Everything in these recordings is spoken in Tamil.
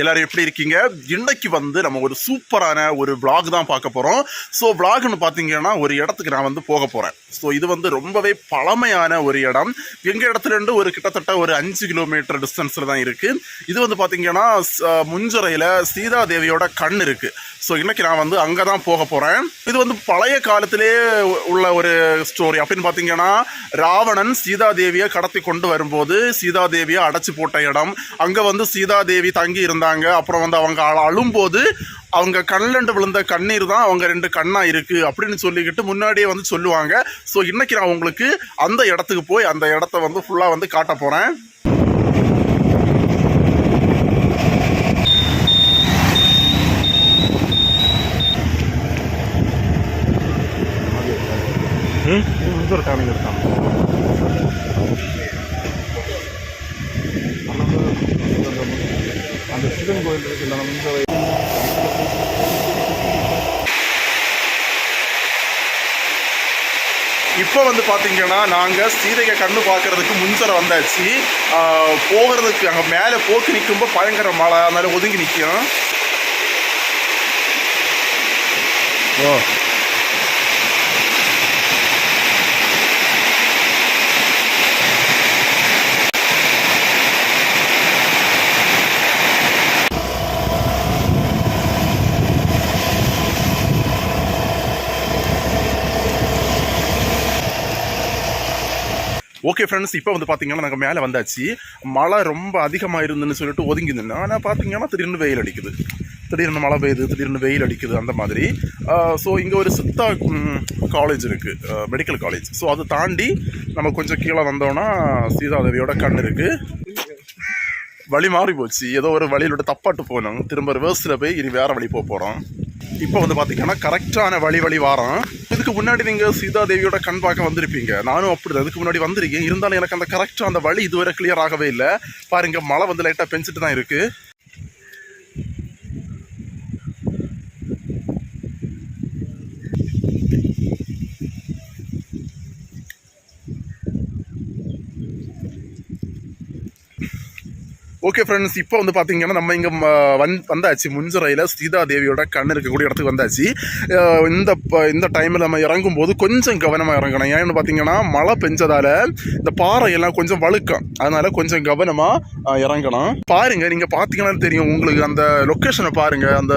எல்லாரும் எப்படி இருக்கீங்க? இன்னைக்கு வந்து நம்ம ஒரு சூப்பரான ஒரு விளாக் தான் பார்க்க போகிறோம் ஸோ விளாக்னு பார்த்தீங்கன்னா ஒரு இடத்துக்கு நான் வந்து போக போகிறேன் ஸோ இது வந்து ரொம்பவே பழமையான ஒரு இடம். எங்கள் இடத்துல இருந்து ஒரு கிட்டத்தட்ட ஒரு அஞ்சு கிலோமீட்டர் டிஸ்டன்ஸில் தான் இருக்குது இது வந்து பார்த்தீங்கன்னா ச- முஞ்சிறையில் சீதாதேவியோட கண் இருக்குது ஸோ இன்றைக்கி நான் வந்து அங்கே தான் போக போகிறேன் இது வந்து பழைய காலத்திலே உள்ள ஒரு ஸ்டோரி அப்படின்னு பார்த்தீங்கன்னா ராவணன் சீதாதேவியை கடத்தி கொண்டு வரும்போது சீதாதேவியை அடைச்சி போட்ட இடம். அங்கே வந்து சீதாதேவி தங்கி இருந்தாங்க அப்புறம் வந்து அவங்க அழும்போது அவங்க கண்ணில் விழுந்த கண்ணீர் தான் அவங்க ரெண்டு கண்ணா இருக்கு அப்படின்னு சொல்லிக்கிட்டு முன்னாடியே வந்து சொல்லுவாங்க. ஸோ இன்றைக்கி நான் உங்களுக்கு அந்த இடத்துக்கு போய் அந்த இடத்த வந்து ஃபுல்லாக வந்து காட்ட போகிறேன் ஒரு காமிங்க இருக்காங்க அந்த சிவன் கோயில் இருக்குல்ல நம்ம இந்த இப்போ வந்து பார்த்தீங்கன்னா நாங்கள் சீதையை கண்ணு பார்க்கறதுக்கு முன்சர வந்தாச்சு. போகிறதுக்கு அங்கே மேலே போக்கு நிற்கும்போது பயங்கர மழை அதனால ஒதுங்கி நிற்கும் ஓ. ஓகே ஃப்ரெண்ட்ஸ் இப்போ வந்து பார்த்தீங்கன்னா நாங்கள் மேலே வந்தாச்சு. மழை ரொம்ப அதிகமாக இருந்துன்னு சொல்லிட்டு ஒதுங்கி ஆனால் பார்த்தீங்கன்னா திடீர்னு வெயில் அடிக்குது. திடீர்னு மழை பெய்யுது திடீர்னு வெயில் அடிக்குது அந்த மாதிரி. ஸோ இங்கே ஒரு சித்தா காலேஜ் இருக்குது மெடிக்கல் காலேஜ் ஸோ அதை தாண்டி நம்ம கொஞ்சம் கீழே வந்தோன்னா சீதாதேவியோட கண் இருக்குது வழி மாறி போச்சு. ஏதோ ஒரு வழியிலோட தப்பாட்டு போனோம். திரும்ப ரிவர்ஸில் போய் இனி வேறு வழி போக போகிறோம் இப்போ வந்து பார்த்திங்கன்னா கரெக்டான வழி வழி வாரம். இதுக்கு முன்னாடி நீங்கள் சீதா தேவியோட கண் பார்க்க வந்திருப்பீங்க. நானும் அப்படி தான் இதுக்கு முன்னாடி வந்திருக்கேன். இருந்தாலும் எனக்கு அந்த கரெக்டாக அந்த வழி இதுவரை கிளியர் ஆகவே இல்லை. பாருங்கள் மழை வந்து லைட்டாக பெஞ்சிட்டு தான் இருக்குது ஓகே ஃப்ரெண்ட்ஸ் இப்போ வந்து பார்த்தீங்கன்னா நம்ம இங்கே வந் வந்தாச்சு. முஞ்சிரையில் சீதா தேவியோட கண் இருக்கக்கூடிய இடத்துக்கு வந்தாச்சு. இந்த ப- இந்த டைமில் நம்ம இறங்கும் போது கொஞ்சம் கவனமாக இறங்கணும். ஏன்னு பார்த்தீங்கன்னா மழை பெஞ்சதால் இந்த பாறை எல்லாம் கொஞ்சம் வழுக்கம். அதனால் கொஞ்சம் கவனமாக இறங்கணும். பாருங்கள் நீங்கள் பார்த்தீங்கன்னா தெரியும் உங்களுக்கு அந்த லொக்கேஷனை பாருங்கள் அந்த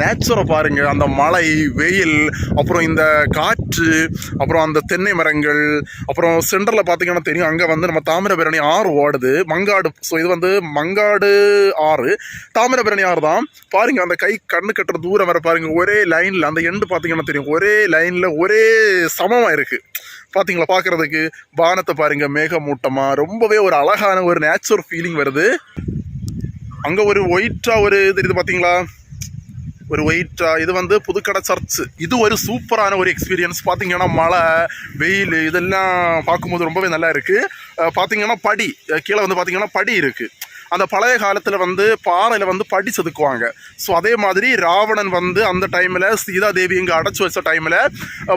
நேச்சரை பாருங்கள் அந்த மழை வெயில் அப்புறம் இந்த காற்று அப்புறம் அந்த தென்னை மரங்கள் அப்புறம் சென்டரில் பார்த்தீங்கன்னா தெரியும் அங்கே வந்து நம்ம தாமிரபரணி ஆறு ஓடுது. மங்காடு ஸோ இது வந்து மங்காடு ஆறு தாமிரபரணி ஆறு தான். பாருங்க அந்த கை கண்ணு கட்டுற தூரம் வர பாருங்க ஒரே லைனில் அந்த எண்டு பார்த்தீங்கன்னா தெரியும். ஒரே லைனில் ஒரே சமமாக இருக்கு. பார்த்தீங்களா பார்க்குறதுக்கு வானத்தை பாருங்க மேகமூட்டமாக ரொம்பவே ஒரு அழகான ஒரு நேச்சுரல் ஃபீலிங் வருது. அங்கே ஒரு ஒயிட்டாக ஒரு இது இருக்குது பார்த்தீங்களா ஒரு ஒயிட்டா இது வந்து புதுக்கடை சர்ச் இது ஒரு சூப்பரான ஒரு எக்ஸ்பீரியன்ஸ் பார்த்தீங்கன்னா மழை வெயில் இதெல்லாம் பார்க்கும்போது ரொம்பவே நல்லா இருக்குது பார்த்தீங்கன்னா படி. கீழே வந்து பார்த்தீங்கன்னா படி இருக்குது அந்த பழைய காலத்தில் வந்து பாறையில் வந்து படி செதுக்குவாங்க. ஸோ அதே மாதிரி ராவணன் வந்து அந்த டைமில் சீதா தேவி இங்கே அடைச்சி வச்ச டைமில்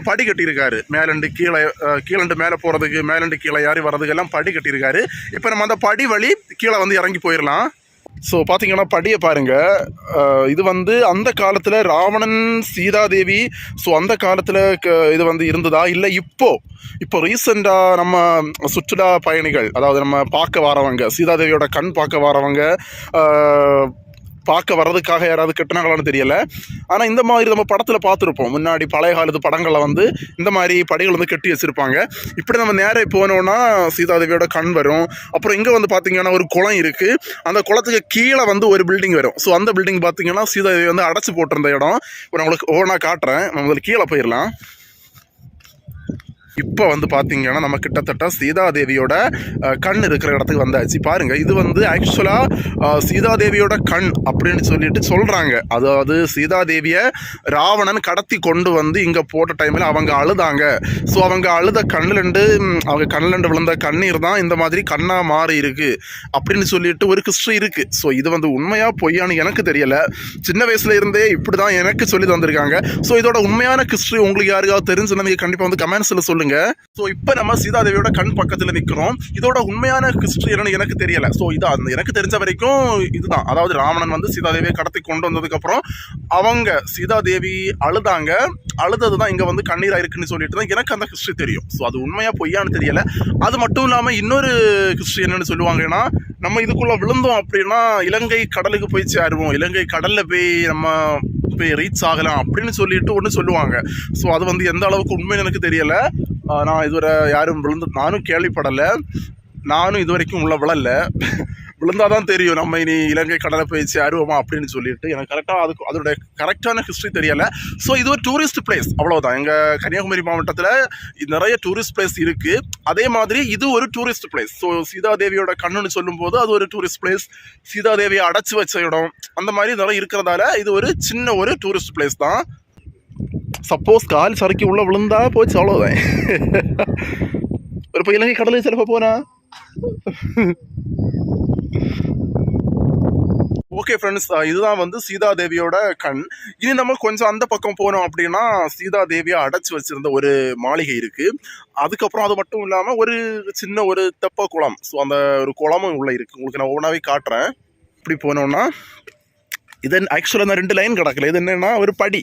படி கட்டியிருக்காரு. மேலண்டு கீழே கீழண்டு மேலே போகிறதுக்கு மேலண்டு கீழே யாரி வர்றதுக்கு எல்லாம் படி கட்டியிருக்காரு. இப்போ நம்ம அந்த படி வழி கீழே வந்து இறங்கி போயிடலாம் ஸோ பார்த்தீங்கன்னா படியை பாருங்க. இது வந்து அந்த காலத்தில் ராவணன் சீதாதேவி ஸோ அந்த காலத்தில் இது வந்து இருந்ததா? இல்லை இப்போ இப்போ ரீசெண்டாக நம்ம சுற்றுலா பயணிகள் அதாவது நம்ம பார்க்க வரவங்க சீதாதேவியோட கண் பார்க்க வரவங்க பார்க்க வர்றதுக்காக யாராவது கட்டினாங்களான்னு தெரியல. ஆனால் இந்த மாதிரி நம்ம படத்தில் பார்த்துருப்போம். முன்னாடி பழைய காலத்து படங்களில் வந்து இந்த மாதிரி படைகள் வந்து கட்டி வச்சுருப்பாங்க. இப்படி நம்ம நேராக போனோம்னா சீதாதேவியோட கண் வரும். அப்புறம் இங்கே வந்து பார்த்தீங்கன்னா ஒரு குளம் இருக்குது அந்த குளத்துக்கு கீழே வந்து ஒரு பில்டிங் வரும். ஸோ அந்த பில்டிங் பார்த்தீங்கன்னா சீதாதேவி வந்து அடைச்சி போட்டிருந்த இடம். இப்போ நான் உங்களுக்கு ஓனாக காட்டுறேன். நம்ம முதல்ல கீழே போயிடலாம் இப்போ வந்து பார்த்தீங்கன்னா நம்ம கிட்டத்தட்ட சீதாதேவியோட கண் இருக்கிற இடத்துக்கு வந்தாச்சு. பாருங்க இது வந்து ஆக்சுவலாக சீதாதேவியோட கண் அப்படின்னு சொல்லிட்டு சொல்கிறாங்க அதாவது சீதாதேவியை ராவணன் கடத்தி கொண்டு வந்து இங்கே போட்ட டைமில் அவங்க அழுதாங்க. ஸோ அவங்க அழுத கண்ணுலண்டு அவங்க கண்ணுலண்டு விழுந்த கண்ணீர் தான் இந்த மாதிரி கண்ணாக மாறி இருக்கு அப்படின்னு சொல்லிட்டு ஒரு ஹிஸ்ட்ரி இருக்கு. ஸோ இது வந்து உண்மையாக பொய்யான்னு எனக்கு தெரியல. சின்ன வயசுல இருந்தே இப்படி தான் எனக்கு சொல்லி தந்திருக்காங்க. ஸோ இதோட உண்மையான ஹிஸ்ட்ரி உங்களுக்கு யாருக்காவது தெரிஞ்சுன்னா நீங்கள் கண்டிப்பாக வந்து கமெண்ட்ஸில் சொல்லி சொல்லுங்க. ஸோ இப்போ நம்ம சீதாதேவியோட கண் பக்கத்தில் நிற்கிறோம் இதோட உண்மையான ஹிஸ்ட்ரி என்னன்னு எனக்கு தெரியல. ஸோ இது அந்த எனக்கு தெரிஞ்ச வரைக்கும் இதுதான். அதாவது ராவணன் வந்து சீதாதேவியை கடத்தி கொண்டு வந்ததுக்கப்புறம் அவங்க சீதாதேவி அழுதாங்க. அழுதது தான் இங்கே வந்து கண்ணீராக இருக்குன்னு சொல்லிட்டு தான் எனக்கு அந்த ஹிஸ்ட்ரி தெரியும். ஸோ அது உண்மையாக பொய்யான்னு தெரியல. அது மட்டும் இல்லாமல் இன்னொரு ஹிஸ்ட்ரி என்னென்னு சொல்லுவாங்கன்னா நம்ம இதுக்குள்ளே விழுந்தோம் அப்படின்னா இலங்கை கடலுக்கு போய் சேருவோம். இலங்கை கடலில் போய் நம்ம போய் ரீச் ஆகலாம் அப்படின்னு சொல்லிட்டு ஒன்று சொல்லுவாங்க. ஸோ அது வந்து எந்த அளவுக்கு உண்மைன்னு எனக்கு தெரியலை. நான் இதுவரை யாரும் விழுந்து நானும் கேள்விப்படலை. நானும் இது வரைக்கும் உள்ள விழல. விழுந்தாதான் தெரியும் நம்ம இனி இலங்கை கடலை பயிற்சி அருவமா அப்படின்னு சொல்லிட்டு. எனக்கு கரெக்டாக அதுக்கு அதோட கரெக்டான ஹிஸ்ட்ரி தெரியலை. ஸோ இது ஒரு டூரிஸ்ட் பிளேஸ் அவ்வளோதான் எங்கள் கன்னியாகுமரி மாவட்டத்தில் நிறைய டூரிஸ்ட் பிளேஸ் இருக்குது அதே மாதிரி இது ஒரு டூரிஸ்ட் பிளேஸ் ஸோ சீதாதேவியோட கண்ணுன்னு சொல்லும்போது அது ஒரு டூரிஸ்ட் பிளேஸ் சீதாதேவியை அடைச்சி வச்ச இடம். அந்த மாதிரி இதெல்லாம் இருக்கிறதால இது ஒரு சின்ன ஒரு டூரிஸ்ட் பிளேஸ் தான். சப்போஸ் கால் சறுக்கி உள்ளே விழுந்தா போச்சு அவ்வளோதான் ஒரு இப்போ இலங்கை கடலுக்கு சிலப்போ போனா ஓகே ஃப்ரெண்ட்ஸ் இதுதான் வந்து சீதா தேவியோட கண் இனி நம்ம கொஞ்சம் அந்த பக்கம் போனோம் அப்படின்னா சீதா தேவியை அடைச்சி வச்சிருந்த ஒரு மாளிகை இருக்குது அதுக்கப்புறம் அது மட்டும் இல்லாமல் ஒரு சின்ன ஒரு தெப்ப குளம் ஸோ அந்த ஒரு குளமும் உள்ளே இருக்குது உங்களுக்கு நான் ஒவ்வொன்றாவே காட்டுறேன் இப்படி போனோன்னா இது ஆக்சுவலாக அந்த ரெண்டு லைன் கிடக்கல இது என்னென்னா ஒரு படி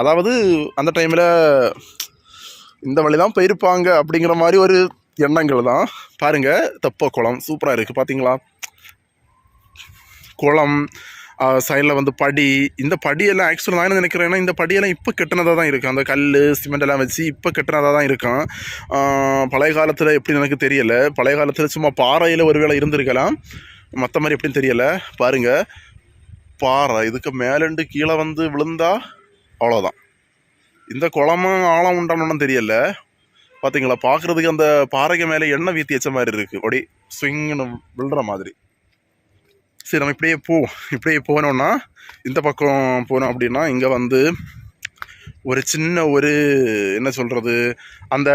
அதாவது அந்த டைமில் இந்த வழி தான் போயிருப்பாங்க அப்படிங்கிற மாதிரி ஒரு எண்ணங்கள் தான். பாருங்கள் தெப்ப குளம் சூப்பராக இருக்குது பார்த்தீங்களா குளம் சைடில் வந்து படி. இந்த படியெல்லாம் ஆக்சுவலாக நான் என்ன நினைக்கிறேன்னா இந்த படியெல்லாம் இப்போ கெட்டினதாக தான் இருக்கும் அந்த கல் சிமெண்ட் எல்லாம் வச்சு இப்போ கெட்டினதாக தான் இருக்கும் பழைய காலத்தில் எப்படின்னு எனக்கு தெரியலை. பழைய காலத்தில் சும்மா பாறையில் ஒருவேளை இருந்திருக்கலாம். மற்ற மாதிரி எப்படின்னு தெரியலை. பாருங்கள் பாறை. இதுக்கு மேலேண்டு கீழே வந்து விழுந்தால் அவ்வளோதான் இந்த குளமும் ஆழம் உண்டானும் தெரியல. பார்த்தீங்களா பார்க்குறதுக்கு அந்த பாறைக்கு மேலே எண்ணெய் வீத்தி வச்ச மாதிரி இருக்குது அப்படி ஸ்விங்னு விழுற மாதிரி. சரி நம்ம இப்படியே போ இப்படியே போனோன்னா இந்த பக்கம் போனோம் அப்படின்னா இங்கே வந்து ஒரு சின்ன ஒரு என்ன சொல்கிறது அந்த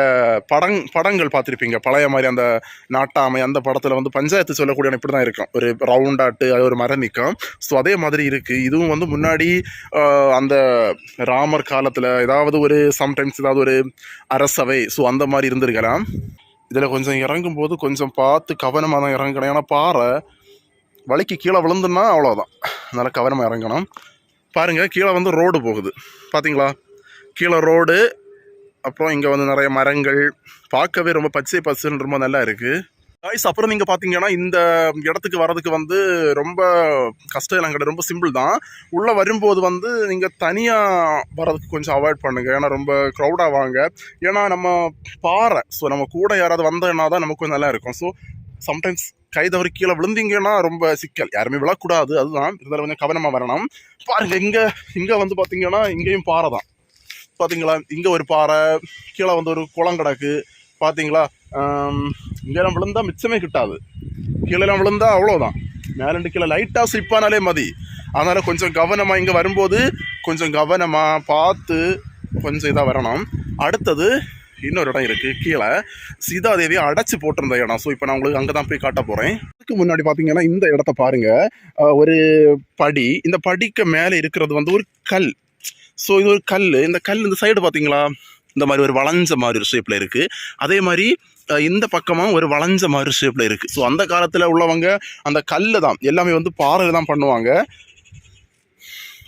படங் படங்கள் பார்த்துருப்பீங்க. பழைய மாதிரி அந்த நாட்டாமை அந்த படத்தில் வந்து பஞ்சாயத்து சொல்லக்கூடிய இப்படி தான் இருக்கும். ஒரு ரவுண்டாட்டு அது ஒரு மரம் நிற்கும் ஸோ அதே மாதிரி இருக்குது இதுவும் வந்து முன்னாடி அந்த ராமர் காலத்தில் ஏதாவது ஒரு சம்டைம்ஸ் ஏதாவது ஒரு அரசவை ஸோ அந்த மாதிரி இருந்திருக்கலாம். இதில் கொஞ்சம் இறங்கும்போது கொஞ்சம் பார்த்து கவனமாக தான் இறங்கணும். ஏன்னா பாறை வலிக்கு கீழே விழுந்துன்னா அவ்வளோதான் அதனால் கவனமாக இறங்கணும். பாருங்கள் கீழே வந்து ரோடு போகுது. பார்த்தீங்களா கீழே ரோடு அப்புறம் இங்கே வந்து நிறைய மரங்கள். பார்க்கவே ரொம்ப பச்சை பசுன்னு ரொம்ப நல்லா இருக்குது காய்ஸ் அப்புறம் நீங்கள் பார்த்தீங்கன்னா இந்த இடத்துக்கு வர்றதுக்கு வந்து ரொம்ப கஷ்டம் எல்லாம் கிடையாது ரொம்ப சிம்பிள் தான். உள்ளே வரும்போது வந்து நீங்கள் தனியாக வர்றதுக்கு கொஞ்சம் அவாய்ட் பண்ணுங்கள் ஏன்னா ரொம்ப க்ரௌடாக வாங்க. ஏன்னா நம்ம பாறை ஸோ நம்ம கூட யாராவது வந்தோன்னா தான் நமக்கு கொஞ்சம் நல்லா இருக்கும். ஸோ சம்டைம்ஸ் கை தவறி கீழே விழுந்தீங்கன்னா ரொம்ப சிக்கல். யாருமே விழக்கூடாது அதுதான். இருந்தாலும் கொஞ்சம் கவனமாக வரணும். பாருங்கள் இங்கே இங்கே வந்து பார்த்தீங்கன்னா இங்கேயும் பாறை தான். பார்த்தீங்களா இங்கே ஒரு பாறை கீழே வந்து ஒரு குளம் கிடக்கு. பார்த்தீங்களா இங்கெல்லாம் விழுந்தா மிச்சமே கிட்டாது. கீழெல்லாம் விழுந்தா அவ்வளோதான் மேலண்டு கீழே லைட்டாக ஸ்லிப்பானாலே மதி. அதனால் கொஞ்சம் கவனமாக இங்கே வரும்போது கொஞ்சம் கவனமாக பார்த்து கொஞ்சம் இதாக வரணும். அடுத்தது இன்னொரு இடம் இருக்குது கீழே. சீதாதேவியை அடைச்சி போட்டிருந்த இடம். ஸோ இப்போ நான் உங்களுக்கு அங்கே தான் போய் காட்ட போகிறேன் அதுக்கு முன்னாடி பார்த்தீங்கன்னா இந்த இடத்த பாருங்கள் ஒரு படி. இந்த படிக்கு மேலே இருக்கிறது வந்து ஒரு கல். ஸோ இது ஒரு கல் இந்த கல் இந்த சைடு பார்த்தீங்களா? இந்த மாதிரி ஒரு வளைஞ்ச மாதிரி ஒரு ஷேப்பில் இருக்குது அதே மாதிரி இந்த பக்கமாக ஒரு வளைஞ்ச மாதிரி ஷேப்பில் இருக்குது ஸோ அந்த காலத்தில் உள்ளவங்க அந்த கல்லை தான். எல்லாமே வந்து பாறையில் தான் பண்ணுவாங்க.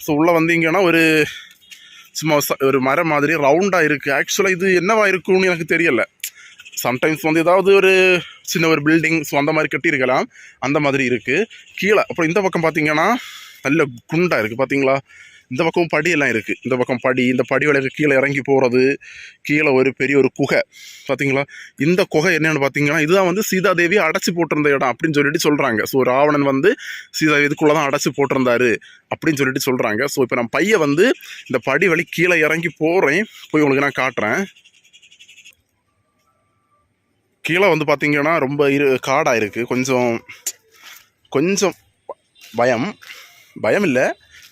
ஸோ உள்ளே வந்தீங்கன்னா ஒரு சும்மா ஒரு மரம் மாதிரி ரவுண்டாக இருக்குது ஆக்சுவலாக இது என்னவா இருக்கும்னு எனக்கு தெரியலை. சம்டைம்ஸ் வந்து ஏதாவது ஒரு சின்ன ஒரு பில்டிங் ஸோ அந்த மாதிரி கட்டியிருக்கலாம். அந்த மாதிரி இருக்குது கீழே அப்புறம் இந்த பக்கம் பார்த்தீங்கன்னா நல்ல குண்டாக இருக்குது பார்த்தீங்களா? இந்த பக்கம் படியெல்லாம் இருக்குது இந்த பக்கம் படி இந்த படி கீழே இறங்கி போகிறது கீழே ஒரு பெரிய ஒரு குகை. பார்த்தீங்களா இந்த குகை என்னென்னு பார்த்தீங்கன்னா இதுதான் வந்து சீதாதேவியை அடைச்சி போட்டிருந்த இடம் அப்படின்னு சொல்லிட்டு சொல்கிறாங்க ஸோ ராவணன் வந்து சீதா இதுக்குள்ளே தான் அடைச்சி போட்டிருந்தாரு அப்படின்னு சொல்லிட்டு சொல்கிறாங்க ஸோ இப்போ நான் பையன் வந்து இந்த படி வழி கீழே இறங்கி போகிறேன் போய் உங்களுக்கு நான் காட்டுறேன். கீழே வந்து பார்த்தீங்கன்னா ரொம்ப இரு காடாக இருக்குது கொஞ்சம் கொஞ்சம் பயம். பயம் இல்லை.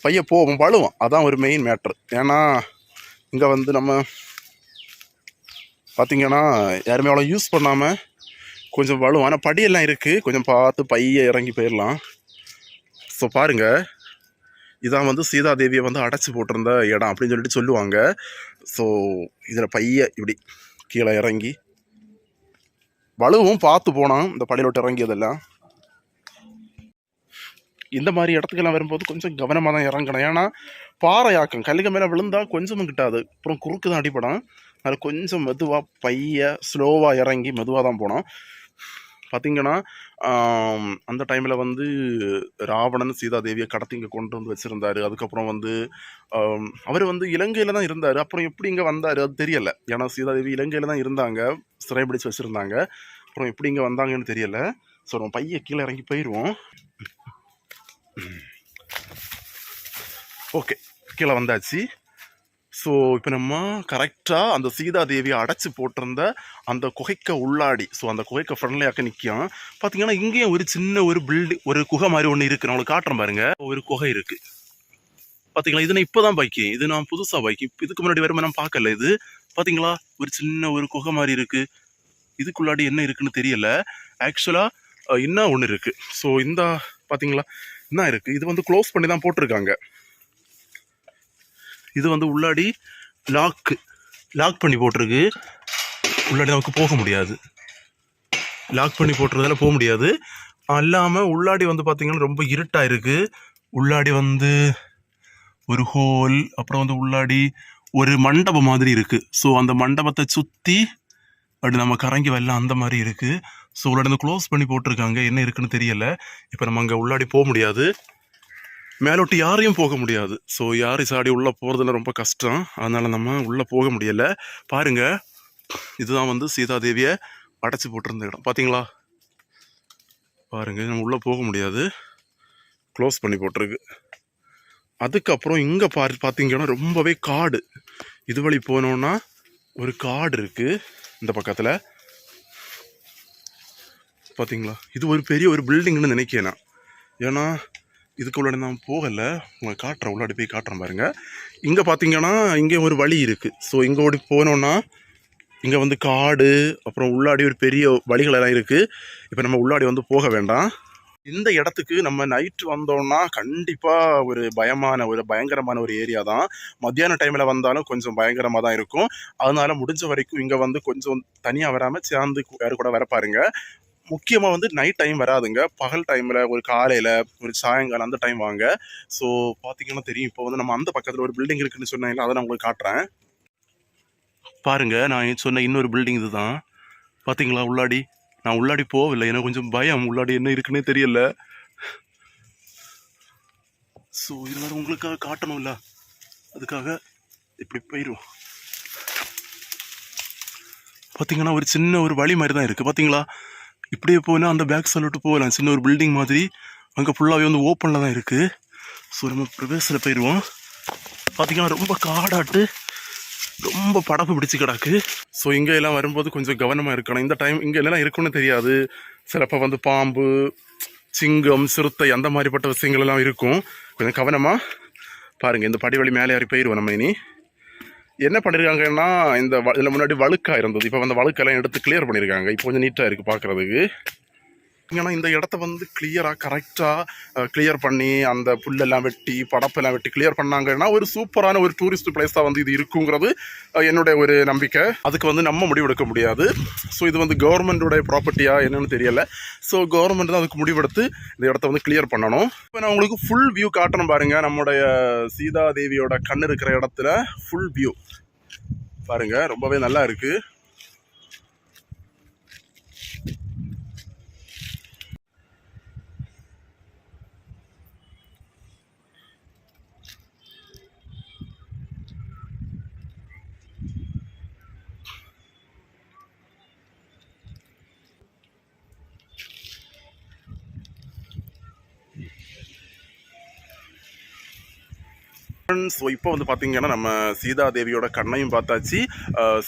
பையன் போவோம் பழுவோம் அதான் ஒரு மெயின் மேட்ரு ஏன்னா இங்கே வந்து நம்ம பார்த்திங்கன்னா யாருமே அவ்வளோ யூஸ் பண்ணாமல் கொஞ்சம் வலுவும் ஆனால் படியெல்லாம் இருக்குது கொஞ்சம் பார்த்து பைய இறங்கி போயிடலாம். ஸோ பாருங்கள் இதான் வந்து சீதாதேவியை வந்து அடைச்சி போட்டிருந்த இடம் அப்படின்னு சொல்லிட்டு சொல்லுவாங்க. ஸோ இதில் பைய இப்படி கீழே இறங்கி வலுவும் பார்த்து போனோம் இந்த படியிலோட்டு இறங்கியதெல்லாம். இந்த மாதிரி இடத்துக்கெல்லாம் வரும்போது கொஞ்சம் கவனமாக தான் இறங்கணும். ஏன்னா பாறையாக்கம் கல்லுக்கு மேலே விழுந்தால் கொஞ்சமும் கிட்டாது. அப்புறம் குறுக்கு தான் அடிப்படும் அதில் கொஞ்சம் மெதுவாக பைய ஸ்லோவாக இறங்கி மெதுவாக தான் போனோம் பார்த்திங்கன்னா அந்த டைமில் வந்து ராவணன் சீதாதேவியை கடத்தி இங்கே கொண்டு வந்து வச்சுருந்தாரு. அதுக்கப்புறம் வந்து அவர் வந்து இலங்கையில் தான் இருந்தார். அப்புறம் எப்படி இங்கே வந்தார்? அது தெரியலை. ஏன்னா சீதாதேவி இலங்கையில் தான் இருந்தாங்க. சிறைபிடிச்சு வச்சுருந்தாங்க. அப்புறம் எப்படி இங்கே வந்தாங்கன்னு தெரியல. ஸோ நம்ம பைய கீழே இறங்கி போயிடுவோம் ஓகே கீழே வந்தாச்சு. ஸோ இப்போ நம்ம கரெக்டாக அந்த சீதா தேவியை அடைச்சி போட்டிருந்த அந்த குகைக்க உள்ளாடி ஸோ அந்த குகைக்க ஃப்ரெண்ட்லியாக்க நிற்கும் பார்த்தீங்கன்னா இங்கேயும் ஒரு சின்ன ஒரு பில்டிங் ஒரு குகை மாதிரி ஒன்று இருக்குது நான் உங்களுக்கு காட்டுறேன் பாருங்க. ஒரு குகை இருக்குது பார்த்தீங்களா இது நான் இப்போ தான் பைக்கு இது நான் புதுசாக பைக்கு இதுக்கு முன்னாடி வேறு நான் பார்க்கல. இது பார்த்தீங்களா ஒரு சின்ன ஒரு குகை மாதிரி இருக்குது இதுக்குள்ளாடி என்ன இருக்குன்னு தெரியல. ஆக்சுவலாக இன்னும் ஒன்று இருக்குது ஸோ இந்த பார்த்தீங்களா தான் இருக்குது இது வந்து க்ளோஸ் பண்ணி தான் போட்டிருக்காங்க. இது வந்து உள்ளாடி லாக்கு லாக் பண்ணி போட்டிருக்கு. உள்ளாடி நமக்கு போக முடியாது. லாக் பண்ணி போட்டுறதால போக முடியாது. அல்லாமல் உள்ளாடி வந்து பார்த்தீங்கன்னா ரொம்ப இருட்டாக இருக்குது உள்ளாடி வந்து ஒரு ஹோல் அப்புறம் வந்து உள்ளாடி ஒரு மண்டபம் மாதிரி இருக்குது ஸோ அந்த மண்டபத்தை சுற்றி அப்படி நம்ம கறங்கி வரலாம் அந்த மாதிரி இருக்குது ஸோ உள்ளாடி வந்து க்ளோஸ் பண்ணி போட்டிருக்காங்க. என்ன இருக்குன்னு தெரியல. இப்போ நம்ம அங்கே உள்ளாடி போக முடியாது. மேலோட்டு யாரையும் போக முடியாது. ஸோ யார் சாடி உள்ளே போகிறதுல ரொம்ப கஷ்டம். அதனால் நம்ம உள்ளே போக முடியலை. பாருங்கள் இதுதான் வந்து சீதாதேவியை அடைச்சி போட்டிருந்த இடம். பார்த்தீங்களா பாருங்கள் நம்ம உள்ளே போக முடியாது. க்ளோஸ் பண்ணி போட்டிருக்கு. அதுக்கப்புறம் இங்கே பாரு பார்த்தீங்கன்னா ரொம்பவே காடு. இது வழி போனோன்னா ஒரு காடு இருக்குது இந்த பக்கத்தில். பார்த்தீங்களா இது ஒரு பெரிய ஒரு பில்டிங்னு நினைக்கிறேன் நான். ஏன்னா இதுக்கு உள்ளாடி நான் போகலை. உங்களை காட்டுறேன். உள்ளாடி போய் காட்டுறேன் பாருங்கள் இங்கே பார்த்தீங்கன்னா இங்கே ஒரு வழி இருக்குது ஸோ இங்கே ஓடி போனோன்னா இங்கே வந்து காடு அப்புறம் உள்ளாடி ஒரு பெரிய வழிகள் எல்லாம் இருக்குது இப்போ நம்ம உள்ளாடி வந்து போக வேண்டாம். இந்த இடத்துக்கு நம்ம நைட்டு வந்தோம்னா கண்டிப்பாக ஒரு பயமான ஒரு பயங்கரமான ஒரு ஏரியா தான். மத்தியான டைமில் வந்தாலும் கொஞ்சம் பயங்கரமாக தான் இருக்கும். அதனால் முடிஞ்ச வரைக்கும் இங்கே வந்து கொஞ்சம் தனியாக வராமல் சேர்ந்து யாரு கூட வர பாருங்க. முக்கியமாக வந்து நைட் டைம் வராதுங்க. பகல் டைமில் ஒரு காலையில் ஒரு சாயங்காலம் அந்த டைம் வாங்க. ஸோ பார்த்தீங்கன்னா தெரியும். இப்போ வந்து நம்ம அந்த பக்கத்தில் ஒரு பில்டிங் இருக்குன்னு சொன்னீங்களா அதை நான் உங்களுக்கு காட்டுறேன். பாருங்கள் நான் சொன்ன இன்னொரு பில்டிங் இதுதான். பார்த்தீங்களா உள்ளாடி? நான் உள்ளாடி போகவில்லை. எனக்கு கொஞ்சம் பயம். உள்ளாடி என்ன இருக்குன்னே தெரியல. ஸோ இருந்தாலும் உங்களுக்காக காட்டணும்ல. அதுக்காக இப்படி போயிடுவோம் பார்த்தீங்கன்னா ஒரு சின்ன ஒரு வழி மாதிரி தான் இருக்குது பார்த்தீங்களா இப்படியே போனால் அந்த பேக் சொல்லிட்டு போகலாம். சின்ன ஒரு பில்டிங் மாதிரி. அங்கே ஃபுல்லாகவே வந்து ஓப்பனில் தான் இருக்குது ஸோ நம்ம பிரவேசில் போயிடுவோம் பார்த்திங்கன்னா ரொம்ப காடாட்டு ரொம்ப படப்பு பிடிச்சு கிடக்கு. ஸோ இங்கே எல்லாம் வரும்போது கொஞ்சம் கவனமாக இருக்கணும். இந்த டைம் இங்கே எல்லாம் இருக்குன்னு தெரியாது. சிலப்போ வந்து பாம்பு சிங்கம் சிறுத்தை அந்த மாதிரிப்பட்ட விஷயங்கள் எல்லாம் இருக்கும். கொஞ்சம் கவனமாக பாருங்கள் இந்த படி வழி மேலே ஏறி போயிடுவோம் நம்ம இனி. என்ன பண்ணியிருக்காங்கன்னா இந்த வ- முன்னாடி வழுக்காக இருந்தது. இப்போ அந்த வழுக்கெல்லாம் எடுத்து கிளியர் பண்ணியிருக்காங்க இப்போ கொஞ்சம் நீட்டாக இருக்குது பார்க்குறதுக்கு ஏன்னா இந்த இடத்த வந்து கிளியராக கரெக்டாக கிளியர் பண்ணி அந்த புல்லெல்லாம் வெட்டி படப்பெல்லாம் வெட்டி கிளியர் பண்ணாங்கன்னா ஒரு சூப்பரான ஒரு டூரிஸ்ட் பிளேஸாக வந்து இது இருக்குங்கிறது என்னுடைய ஒரு நம்பிக்கை. அதுக்கு வந்து நம்ம முடிவெடுக்க முடியாது. ஸோ இது வந்து கவர்மெண்ட்டோட ப்ராப்பர்ட்டியாக என்னென்னு தெரியலை. ஸோ கவர்மெண்ட் தான் அதுக்கு முடிவெடுத்து இந்த இடத்த வந்து கிளியர் பண்ணணும். இப்போ நான் உங்களுக்கு ஃபுல் வியூ காட்டணும் பாருங்கள் நம்முடைய சீதாதேவியோட கண் இருக்கிற இடத்துல ஃபுல் வியூ பாருங்க ரொம்பவே நல்லா இருக்குது ஃப்ரெண்ட்ஸ் ஸோ இப்போ வந்து பார்த்தீங்கன்னா நம்ம சீதாதேவியோட கண்ணையும் பார்த்தாச்சு.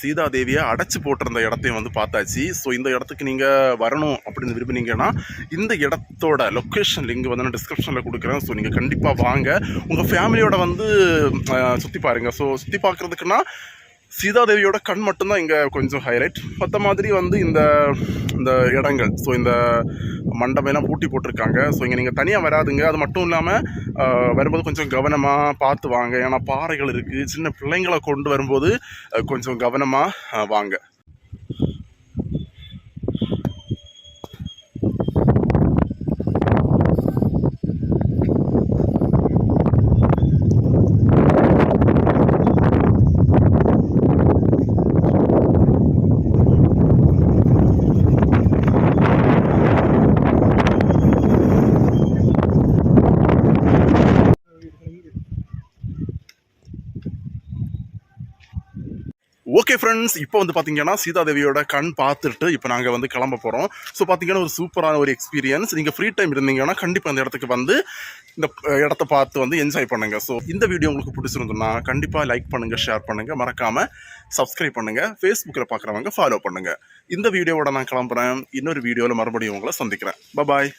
சீதா சீதாதேவியை அடைச்சி போட்டிருந்த இடத்தையும் வந்து பார்த்தாச்சு. ஸோ இந்த இடத்துக்கு நீங்கள் வரணும் அப்படின்னு விரும்புனீங்கன்னா இந்த இடத்தோட லொக்கேஷன் லிங்க் வந்து நான் டிஸ்கிரிப்ஷனில் கொடுக்குறேன். ஸோ நீங்கள் கண்டிப்பாக வாங்க. உங்கள் ஃபேமிலியோட வந்து சுற்றி பாருங்கள் ஸோ சுற்றி பார்க்குறதுக்குன்னா சீதாதேவியோட கண் மட்டும்தான் இங்கே கொஞ்சம் ஹைலைட் மற்ற மாதிரி வந்து இந்த இந்த இடங்கள் ஸோ இந்த மண்டபம் எல்லாம் பூட்டி போட்டிருக்காங்க. ஸோ இங்கே நீங்கள் தனியாக வராதுங்க. அது மட்டும் இல்லாமல் வரும்போது கொஞ்சம் கவனமாக பார்த்து வாங்க. ஏன்னா பாறைகள் இருக்குது சின்ன பிள்ளைங்களை கொண்டு வரும்போது கொஞ்சம் கவனமாக வாங்க ஓகே ஃப்ரெண்ட்ஸ் இப்போ வந்து பார்த்தீங்கன்னா சீதாதேவியோட கண் பார்த்துட்டு இப்போ நாங்கள் வந்து கிளம்ப போகிறோம் ஸோ பார்த்தீங்கன்னா ஒரு சூப்பரான ஒரு எக்ஸ்பீரியன்ஸ் நீங்கள் ஃப்ரீ டைம் இருந்தீங்கன்னா கண்டிப்பாக அந்த இடத்துக்கு வந்து இந்த இடத்த பார்த்து வந்து என்ஜாய் பண்ணுங்கள் ஸோ இந்த வீடியோ உங்களுக்கு பிடிச்சிருந்துன்னா கண்டிப்பாக லைக் பண்ணுங்கள் ஷேர் பண்ணுங்கள் மறக்காமல் சப்ஸ்கிரைப் பண்ணுங்கள் ஃபேஸ்புக்கில் பார்க்குறவங்க ஃபாலோ பண்ணுங்கள் இந்த வீடியோவோட நான் கிளம்புறேன். இன்னொரு வீடியோவில் மறுபடியும் உங்களை சந்திக்கிறேன். பாய்